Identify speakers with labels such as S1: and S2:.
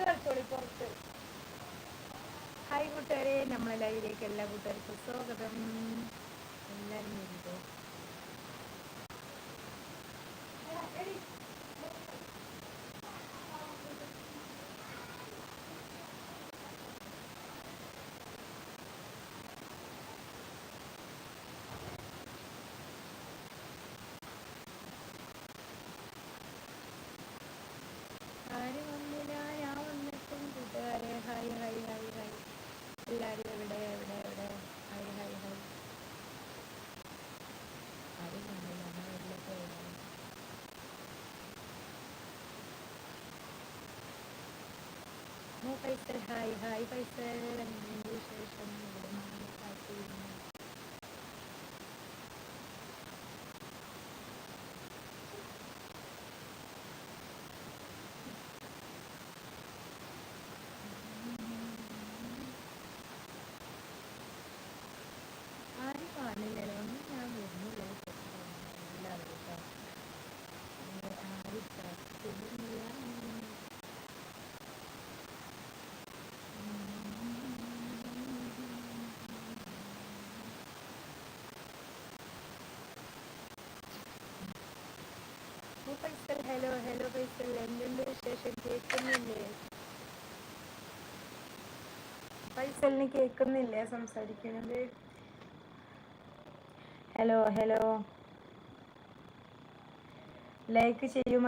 S1: പുറത്ത് കളിച്ചോളി പുറത്ത്. ഹായ് കൂട്ടുകാരെ നമ്മളെ ലൈവിലേക്ക് എല്ലാ കൂട്ടുകാർക്കും സ്വാഗതം. എല്ലാവരും വരുമ്പോൾ ആരും വന്നില്ല ഞാൻ വന്നിട്ടും കൂട്ടുകാരെ ഹായ് ഹായ് ഹായ് ഹായ് എല്ലാവരും എവിടെ എവിടെ എവിടെ? ഹായ് ഹായ് ഹായ് ആരും ഞാൻ വീട്ടിലേക്ക് പോയതാണ് hi hi ഓ പൈസൽ ഹലോ ഹലോ പൈസൽ എന്തുണ്ട് വിശേഷം കേൾക്കുന്നില്ലേ പൈസലിന് കേൾക്കുന്നില്ലേ സംസാരിക്കുന്നത് ഹലോ ഹലോ ലൈക്ക് ചെയ്യുമോ